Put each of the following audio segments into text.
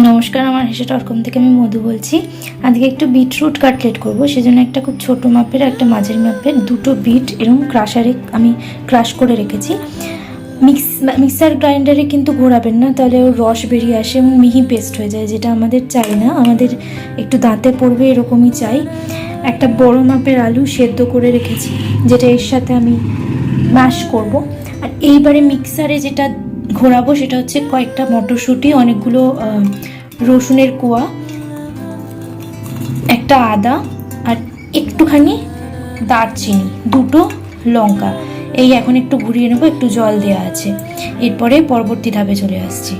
নমস্কার, আমার হেসে টরকম থেকে আমি মধু বলছি। আজকে একটু বিটরুট কাটলেট করব, সেজন্য একটা খুব ছোট মাপের, একটা মাঝের মাপের দুটো বিট এরকম ক্রাশারে আমি ক্রাশ করে রেখেছি। মিক্স, মিক্সার গ্রাইন্ডারে কিন্তু ঘোরাবেন না, তাহলে ওর রস বেরিয়ে আসে এবং মিহি পেস্ট হয়ে যায়, যেটা আমাদের চাই না। আমাদের একটু দাঁতে পড়বে, এরকমই চাই। একটা বড় মাপের আলু সেদ্ধ করে রেখেছি, যেটা এর সাথে আমি ম্যাশ করব। আর এইবারে মিক্সারে যেটা ঘোরাবো সেটা হচ্ছে কয়েকটা মটরশুঁটি, অনেকগুলো রসুনের কোয়া, একটা আদা আর একটুখানি দারচিনি, দুটো লঙ্কা। এই এখন একটু ঘুরিয়ে নেব, একটু জল দেওয়া আছে। এরপরে পরবর্তী ধাপে চলে আসছি।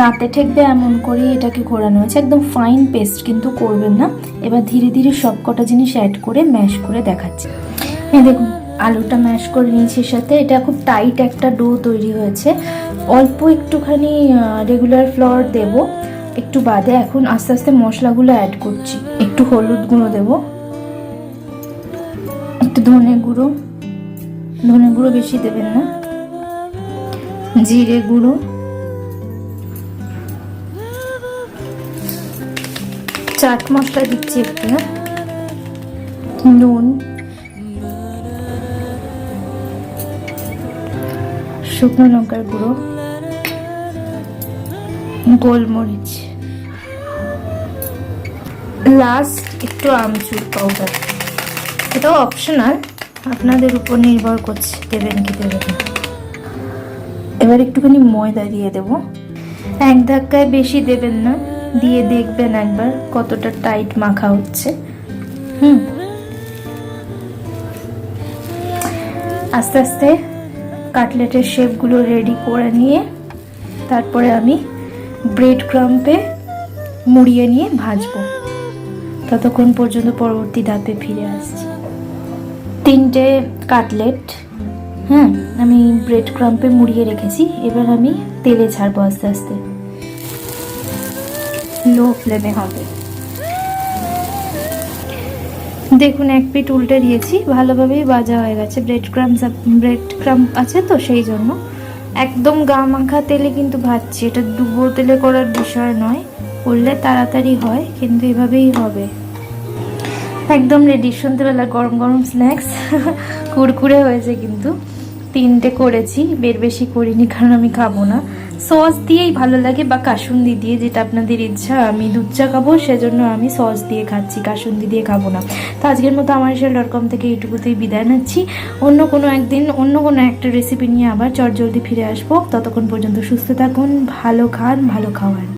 দাঁতে ঠেকবে এমন করে এটাকে ঘোরানো হয়েছে। একদম ফাইন পেস্ট কিন্তু করবেন না। এবার ধীরে ধীরে সব কটা জিনিস অ্যাড করে ম্যাশ করে দেখাচ্ছি। দেখুন, আলুটা ম্যাশ করে নিয়েছি সাথে। এটা খুব টাইট একটা ডো তৈরি হয়েছে। অল্প একটুখানি রেগুলার ফ্লোর দেব। একটু বাদে এখন আস্তে আস্তে মশলাগুলো অ্যাড করছি। একটু হলুদ গুঁড়ো দেব। একটু ধনে গুঁড়ো। ধনে গুঁড়ো বেশি দেবেন না। জিরে গুঁড়ো। চাট মশলা দিচ্ছি একটু হ্যাঁ? নুন। শুকনো লঙ্কার গুঁড়ো। গোলমরিচ। লাস্ট একটু আমচুর পাউডার এটাও অপশনাল আপনাদের উপর নির্ভর করছে, দেবেন কি দেবেন এবার একটুখানি ময়দা দিয়ে দেব। এক ধাক্কায় বেশি দেবেন না, দিয়ে দেখবেন একবার কতটা টাইট মাখা হচ্ছে। হুম। আস্তে আস্তে কাটলেটের শেপগুলো রেডি করে নিয়ে, তারপরে আমি ব্রেড ক্রাম্পে মুড়িয়ে নিয়ে ভাজবো। ততক্ষণ পর্যন্ত পরবর্তী ধাপে ফিরে আসছি। তিনটে কাটলেট হ্যাঁ আমি ব্রেড ক্রাম্পে মুড়িয়ে রেখেছি। এবার আমি তেলে ছাড়বো আস্তে আস্তে। লো ফ্লেমে হবে। দেখুন, এক পিট উল্টে দিয়েছি। ভালোভাবেই ভাজা হয়ে গেছে। ব্রেড ক্রাম্প ব্রেড ক্রাম্প আছে তো, সেই জন্য। একদম গা মাখা তেলে কিন্তু ভাজছি। এটা ডুবো তেলে করার বিষয় নয়। করলে তাড়াতাড়ি হয়, কিন্তু এভাবেই হবে। একদম রেডি সন্ধ্যেবেলা গরম গরম স্ন্যাক্স কুরকুরে হয়েছে কিন্তু। তিনটে করেছি, বের বেশি করিনি কারণ আমি খাব না। সস দিয়েই ভালো লাগে বা কাসুন্দি দিয়ে যেটা আপনাদের ইচ্ছা, আমি দুধ চা খাব, সেজন্য আমি সস দিয়ে খাচ্ছি, কাসুন্দি দিয়ে খাব না। তো আজকের মতো আমার সেল ডট কম থেকে এইটুকুতেই বিদায় নিচ্ছি। অন্য কোনো একদিন, অন্য কোনো একটা রেসিপি নিয়ে আবার চট জলদি ফিরে আসব। ততক্ষণ পর্যন্ত সুস্থ থাকুন, ভালো খান, ভালো খাওয়ান।